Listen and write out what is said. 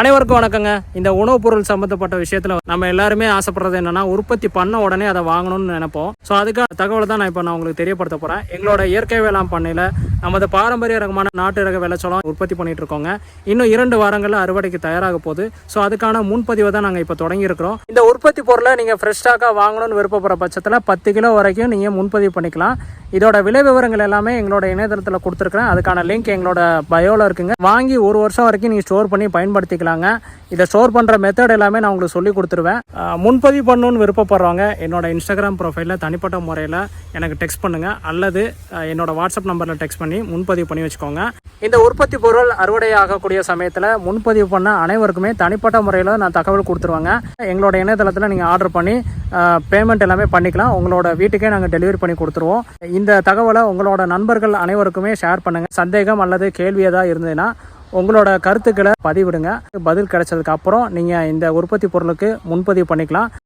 அனைவருக்கும் வணக்கங்க. இந்த உணவுப் பொருள் சம்மந்தப்பட்ட விஷயத்துல நம்ம எல்லாருமே ஆசைப்படுறது என்னன்னா உற்பத்தி பண்ண உடனே அதை வாங்கணும்னு நினைப்போம். ஸோ அதுக்காக தகவலை தான் நான் இப்போ நான் உங்களுக்கு தெரியப்படுத்த போறேன். எங்களோட இயற்கை வேளாண் பண்ணையில நமது பாரம்பரிய ரகமான நாட்டு ரக விளைச்சலம் உற்பத்தி பண்ணிட்டு இருக்கோங்க. இன்னும் இரண்டு வாரங்களில் அறுவடைக்கு தயாராக போகுது. ஸோ அதுக்கான முன்பதிவை தான் நாங்கள் இப்போ தொடங்கியிருக்கிறோம் இந்த உற்பத்தி பொருளை நீங்கள் ஃப்ரெஷ் ஸ்டாக்காக வாங்கணும்னு விருப்பப்படுற பட்சத்தில் பத்து கிலோ வரைக்கும் நீங்கள் முன்பதிவு பண்ணிக்கலாம். இதோட விலை விவரங்கள் எல்லாமே எங்களோட இணையதளத்தில் கொடுத்துருக்குறேன். அதுக்கான லிங்க் எங்களோட பயோவில் இருக்குங்க. வாங்கி ஒரு வருஷம் வரைக்கும் நீங்கள் ஸ்டோர் பண்ணி பயன்படுத்திக்கலாம். பண்ணிக்கலாங்க இதை ஸ்டோர் பண்ணுற மெத்தட் எல்லாமே நான் உங்களுக்கு சொல்லி கொடுத்துருவேன். முன்பதிவு பண்ணணும்னு விருப்பப்படுறவங்க என்னோட இன்ஸ்டாகிராம் ப்ரொஃபைலில் தனிப்பட்ட முறையில் எனக்கு டெக்ஸ்ட் பண்ணுங்கள் அல்லது என்னோடய என்னோட வாட்ஸ்அப் நம்பரில் டெக்ஸ்ட் பண்ணி முன்பதிவு பண்ணி வச்சுக்கோங்க. இந்த உற்பத்தி பொருள் அறுவடை ஆகக்கூடிய சமயத்தில் முன்பதிவு பண்ண அனைவருக்குமே தனிப்பட்ட முறையில் நான் தகவல் கொடுத்துருவாங்க. எங்களோட இணையதளத்தில் நீங்கள் ஆர்டர் பண்ணி பேமெண்ட் எல்லாமே பண்ணிக்கலாம். உங்களோட வீட்டுக்கே நாங்கள் டெலிவரி பண்ணி கொடுத்துருவோம். இந்த தகவலை உங்களோட நண்பர்கள் அனைவருக்குமே ஷேர் பண்ணுங்கள் சந்தேகம் அல்லது கேள்வி ஏதாவது இருந்ததுன்னா உங்களோட கருத்துக்களை பதிவிடுங்க. பதில் கிடைச்சதுக்கு அப்புறம் நீங்கள் இந்த உற்பத்தி பொருளுக்கு முன்பதிவு பண்ணிக்கலாம்.